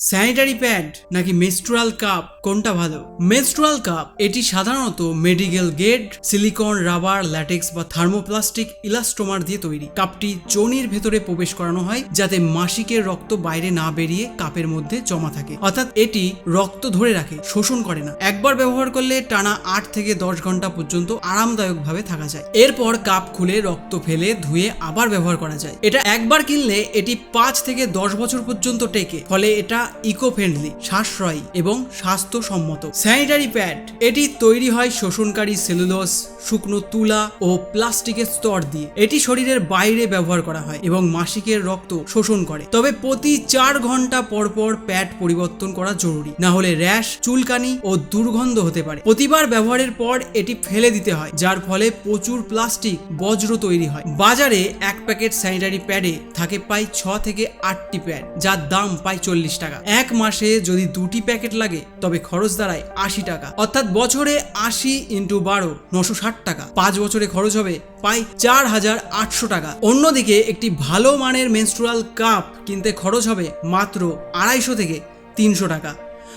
Sanitary pad নাকি menstrual cup? কোনটা ভালো? মেনস্ট্রুয়াল কাপ, এটি সাধারণত medical grade silicone, rubber, latex বা থার্মোপ্লাস্টিক ইলাস্টোমার দিয়ে তৈরি। কাপটি যোনির ভেতরে প্রবেশ করানো হয় যাতে মাসিকের রক্ত বাইরে না বেরিয়ে কাপের মধ্যে জমা থাকে। অর্থাৎ এটি রক্ত ধরে রাখে, শোষণ করে না। একবার ব্যবহার করলে টানা আট থেকে দশ ঘণ্টা পর্যন্ত আরামদায়কভাবে থাকা যায়। এরপর কাপ খুলে রক্ত ফেলে ধুয়ে আবার ব্যবহার করা যায়। এটা একবার কিনলে এটি পাঁচ থেকে দশ বছর পর্যন্ত টেকে, ফলে এটা ইকো ফ্রেন্ডলি সাশ্রয়ী এবং স্বাস্থ্যসম্মত। স্যানিটারি প্যাড এটি তৈরি হয় শোষণকারী সেলুলোস শুকনো তুলা ও প্লাস্টিকের স্তর দিয়ে। এটি শরীরের বাইরে ব্যবহার করা হয় এবং মাসিকের রক্ত শোষণ করে। তবে প্রতি চার ঘণ্টা পর পর প্যাড পরিবর্তন করা জরুরি। না হলে র্যাশ চুলকানি ও দুর্গন্ধ হতে পারে। প্রতিবার ব্যবহারের পর এটি ফেলে দিতে হয়, যার ফলে প্রচুর প্লাস্টিক বজ্র তৈরি হয়। বাজারে এক প্যাকেট স্যানিটারি প্যাডে থাকে প্রায় ছ থেকে আটটি প্যাড যার দাম প্রায় চল্লিশ টাকা। এক মাসে যদি দুটি প্যাকেট লাগে, তবে খরচ দাঁড়ায় আশি টাকা। অর্থাৎ বছরে আশি ইন্টু বারো, নশো ষাট টাকা। পাঁচ বছরে খরচ হবে প্রায় চার হাজার আটশো টাকা। অন্যদিকে একটি ভালো মানের মেনস্ট্রুয়াল কাপ কিনতে খরচ হবে মাত্র আড়াইশো থেকে তিনশো টাকা।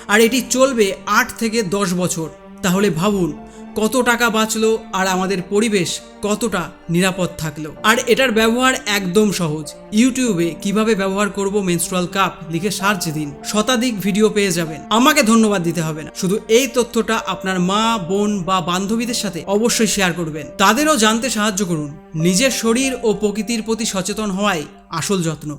আর এটি চলবে আট থেকে দশ বছর। তাহলে ভাবুন, কত টাকা বাঁচলো আর আমাদের পরিবেশ কতটা নিরাপদ থাকল। আর এটার ব্যবহার একদম সহজ। ইউটিউবে কীভাবে ব্যবহার করব মেনস্ট্রুয়াল কাপ লিখে সার্চ দিন, শতাধিক ভিডিও পেয়ে যাবেন। আমাকে ধন্যবাদ দিতে হবে না। শুধু এই তথ্যটা আপনার মা, বোন বা বান্ধবীদের সাথে অবশ্যই শেয়ার করবেন। তাদেরও জানতে সাহায্য করুন। নিজের শরীর ও প্রকৃতির প্রতি সচেতন হওয়াই আসল যত্ন।